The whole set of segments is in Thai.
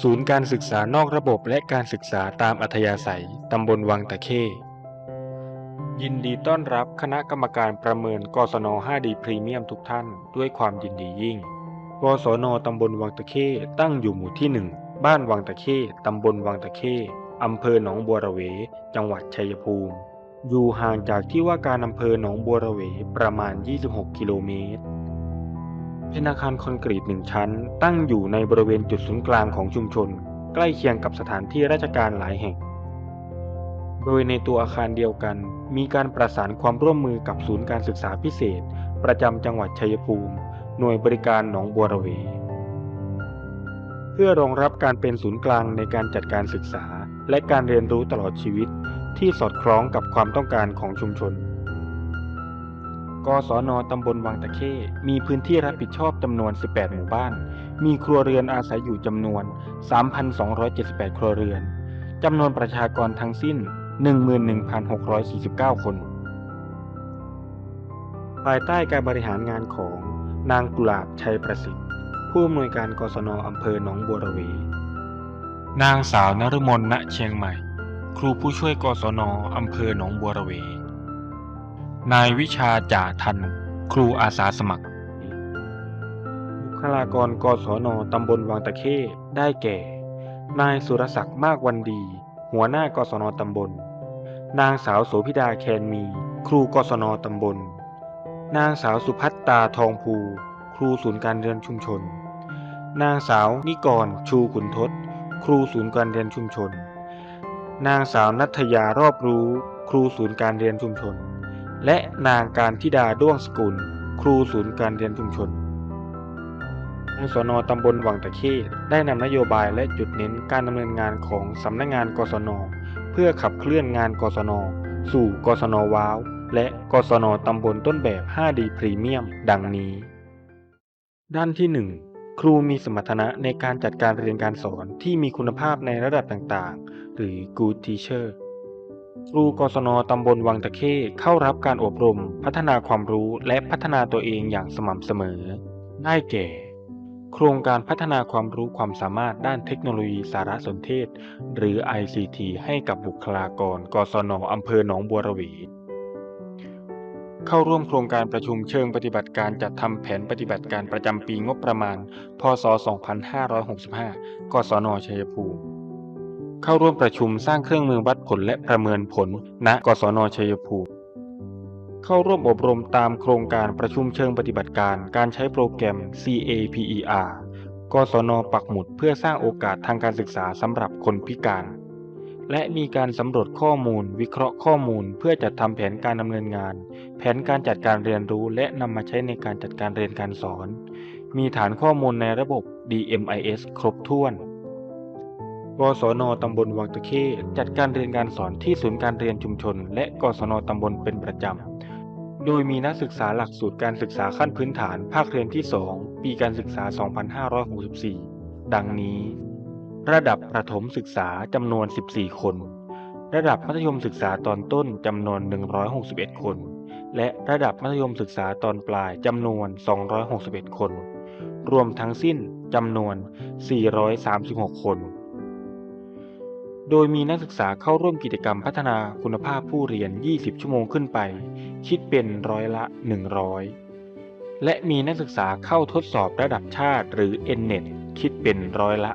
ศูนย์การศึกษานอกระบบและการศึกษาตามอัธยาศัย ตำบลวังตะเข้ ยินดีต้อนรับคณะกรรมการประเมินกศน 5D พรีเมียมทุกท่านด้วยความยินดียิ่ง กศน ตำบลวังตะเข้ตั้งอยู่หมู่ที่ 1 บ้านวังตะเข้ ตำบลวังตะเข้ อำเภอหนองบัวระเว จังหวัดชัยภูมิ อยู่ห่างจากที่ว่าการอำเภอหนองบัวระเวประมาณ 26 กิโลเมตร เป็นอาคารคอนกรีตหนึ่งชั้น ตั้งอยู่ในบริเวณจุดศูนย์กลางของชุมชน ใกล้เคียงกับสถานที่ราชการหลายแห่ง โดยในตัวอาคารเดียวกัน มีการประสานความร่วมมือกับศูนย์การศึกษาพิเศษ ประจำจังหวัดชัยภูมิ หน่วยบริการหนองบัวระเว เพื่อรองรับการเป็นศูนย์กลางในการจัดการศึกษา และการเรียนรู้ตลอดชีวิต ที่สอดคล้องกับความต้องการของชุมชน กศนตำบลวังตะเข้มีพื้นที่รับผิดชอบจำนวน 18 หมู่บ้าน มีครัวเรือนอาศัยอยู่จำนวน 3,278 ครัวเรือน จำนวนประชากรทั้งสิ้น 11,649 คน ภายใต้การบริหารงานของนางกุหลาบชัยประสิทธิ์ ผู้อำนวยการกศนอำเภอหนองบัวระเวนางสาวนฤมลณเชียงใหม่ ครูผู้ช่วยกศนอำเภอหนองบัวระเว นายวิชาจ่าทัน ครูอาสาสมัคร บุคลากรกศนตำบลวังตะเข้ได้แก่ นายสุรศักดิ์มากวันดี หัวหน้ากศนตำบล นางสาวโสพิดาแคนมี ครูกศนตำบล นางสาวสุพัตตาทองภู ครูศูนย์การเรียนชุมชน นางสาวนิกรชูขุนทศ ครูศูนย์การเรียนชุมชน นางสาวนัทยารอบรู้ ครูศูนย์การเรียนชุมชน และนางการทิดาด้วงสกุล ครูศูนย์การเรียนชุมชนทางสนตำบลวังตะเข้ได้นำนโยบายและจุดเน้นการดำเนินงานของสำนักงานกศน เพื่อขับเคลื่อนงานกศน สู่กศนว้าว และกศนตำบลต้นแบบ 5D พรีเมียม ดังนี้ ด้านที่ 1 ครูมีสมรรถนะในการจัดการเรียนการสอนที่มีคุณภาพในระดับต่างๆ หรือ Good Teacher ครูกศนตำบลวังตะเข้เข้ารับการอบรม พัฒนาความรู้และพัฒนาตัวเองอย่างสม่ำเสมอ ได้แก่ โครงการพัฒนาความรู้ความสามารถด้านเทคโนโลยีสารสนเทศ หรือ ICT ให้กับบุคลากร กศนอำเภอหนองบัวระเวเข้าร่วมโครงการประชุมเชิงปฏิบัติการจัดทำแผนปฏิบัติการประจำปีงบประมาณ พศ 2565 กศนชัยภูมิ เข้าร่วมประชุมสร้างเครื่องมือวัดผลและประเมินผล ณ กศนชัยภูมิ เข้าร่วมอบรมตามโครงการประชุมเชิงปฏิบัติการ การใช้โปรแกรม CAPER กศนปักหมุดเพื่อสร้างโอกาสทางการศึกษาสำหรับคนพิการ และมีการสำรวจข้อมูล วิเคราะห์ข้อมูล เพื่อจัดทำแผนการดำเนินงาน แผนการจัดการเรียนรู้ และนำมาใช้ในการจัดการเรียนการสอน มีฐานข้อมูลในระบบ DMIS ครบถ้วน กศนตำบลวังตะเข้จัดการเรียนการสอนที่ศูนย์การเรียนชุมชน และกศนตำบลเป็นประจำ โดยมีนักศึกษาหลักสูตรการศึกษาขั้นพื้นฐาน ภาคเรียนที่ 2 ปีการศึกษา 2564 ดังนี้ ระดับประถมศึกษาจำนวน 14 คน ระดับมัธยมศึกษาตอนต้นจำนวน 161 คน และระดับมัธยมศึกษาตอนปลายจำนวน 261 คน รวมทั้งสิ้นจำนวน 436 คน โดยมีนักศึกษาเข้าร่วมกิจกรรมพัฒนาคุณภาพผู้เรียน 20 ชั่วโมงขึ้นไป คิดเป็นร้อยละ 100 และมีนักศึกษาเข้าทดสอบระดับชาติหรือ NNET คิดเป็นร้อยละ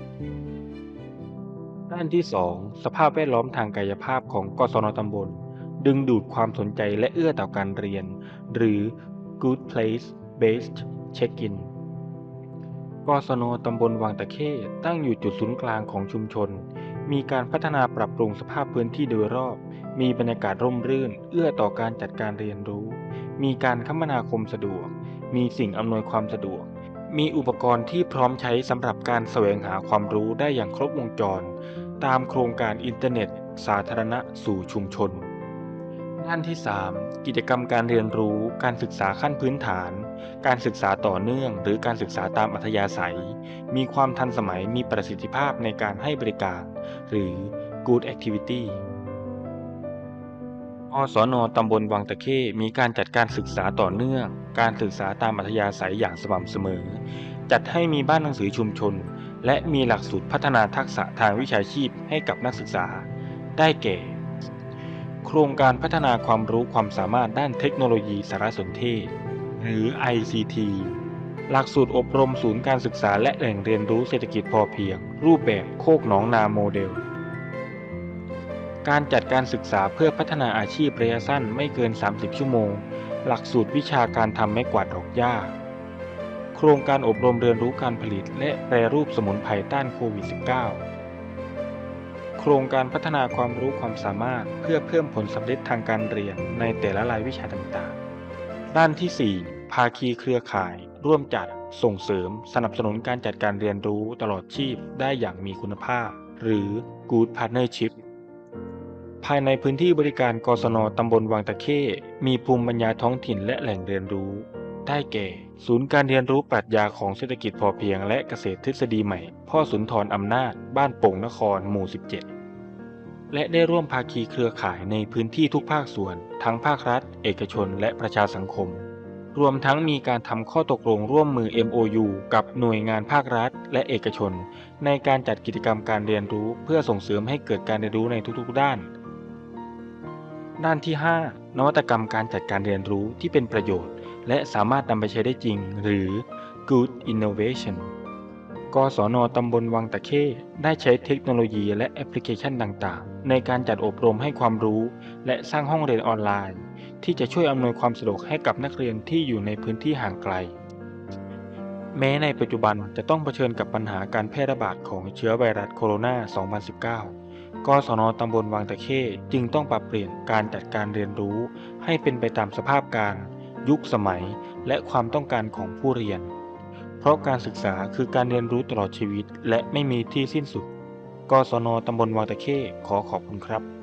80 ด้านที่ 2 สภาพแวดล้อมทางกายภาพของกศนตำบล ดึงดูดความสนใจและเอื้อต่อการเรียน หรือ Good Place Based Check-in กศนตำบลวังตะเข้ตั้งอยู่จุดศูนย์กลางของชุมชน มีการพัฒนาปรับปรุงสภาพพื้นที่โดยรอบ มีบรรยากาศร่มรื่น เอื้อต่อการจัดการเรียนรู้ มีการคมนาคมสะดวก มีสิ่งอำนวยความสะดวก มีอุปกรณ์ที่พร้อมใช้สำหรับการแสวงหาความรู้ได้อย่างครบวงจร ตามโครงการอินเทอร์เน็ต สาธารณะสู่ชุมชน ด้นที่ 3 กิจกรรมการเรียนรู้ การศึกษาขั้นพื้นฐาน การศึกษาต่อเนื่อง หรือการศึกษาตามอัธยาศัย มีความทันสมัยมีประสิทธิภาพในการให้บริการ หรือ Good Activity อสอนตำบลวังตะเข้มีการจัดการศึกษาต่อเนื่อง การศึกษาตามอัธยาศัยอย่างสม่ำเสมอ จัดให้มีบ้านหนังสือชุมชน และมีหลักสูตรพัฒนาทักษะทางวิชาชีพให้กับนักศึกษา ได้แก่ โครงการพัฒนาความรู้ความสามารถด้านเทคโนโลยีสารสนเทศ หรือ ICT หลักสูตรอบรมศูนย์การศึกษาและแหล่งเรียนรู้เศรษฐกิจพอเพียง รูปแบบโคกหนองนาโมเดล การจัดการศึกษาเพื่อพัฒนาอาชีพระยะสั้นไม่เกิน 30 ชั่วโมง หลักสูตรวิชาการทำไม้กวาดดอกหญ้า โครงการอบรมเรียนรู้การผลิต และแปรรูปสมุนไพรต้านโควิด -19 ครงการพัฒนาความรู้ความสามารถเพื่อเพิ่มผลสำเร็จทางการเรียนในแต่ละรายวิชาต่างๆ ด้านที่ 4 ภาคีเครือข่าย ร่วมจัด ส่งเสริม สนับสนุนการจัดการเรียนรู้ตลอดชีพได้อย่างมีคุณภาพ หรือ Good Partnership ภายในพื้นที่บริการกศนตำบลวังตะเข้ มีภูมิปัญญาท้องถิ่นและแหล่งเรียนรู้ ได้แก่ ศูนย์การเรียนรู้ปรัชญาของเศรษฐกิจพอเพียงและเกษตรทฤษฎีใหม่ พ่อสุนทรอำนาจ บ้านโป่งนคร หมู่ 17 และได้ร่วมภาคีเครือข่ายในพื้นที่ทุกภาคส่วน ทั้งภาครัฐ เอกชน และประชาสังคม รวมทั้งมีการทำข้อตกลงร่วมมือ MOU กับหน่วยงานภาครัฐ และเอกชน ในการจัดกิจกรรมการเรียนรู้เพื่อส่งเสริมให้เกิดการเรียนรู้ในทุกๆด้าน ด้านที่ 5 นวัตกรรมการจัดการเรียนรู้ที่เป็นประโยชน์ และสามารถนำไปใช้ได้จริง หรือ Good Innovation กศนตำบลวังตะเข้ได้ใช้เทคโนโลยีและแอปพลิเคชันต่างๆ ในการจัดอบรมให้ความรู้ และสร้างห้องเรียนออนไลน์ ที่จะช่วยอำนวยความสะดวกให้กับนักเรียนที่อยู่ในพื้นที่ห่างไกล แม้ในปัจจุบันจะต้องเผชิญกับปัญหาการแพร่ระบาดของเชื้อไวรัสโคโรนา 2019กศนตำบลวังตะเข้จึงต้องปรับเปลี่ยนการจัดการเรียนรู้ ให้เป็นไปตามสภาพการ ยุคสมัย และความต้องการของผู้เรียน ราะการศึกษาคือการเรียนรู้ตลอดชีวิต และไม่มีที่สิ้นสุด กศนตำบลวังตะเข้ขอขอบคุณครับ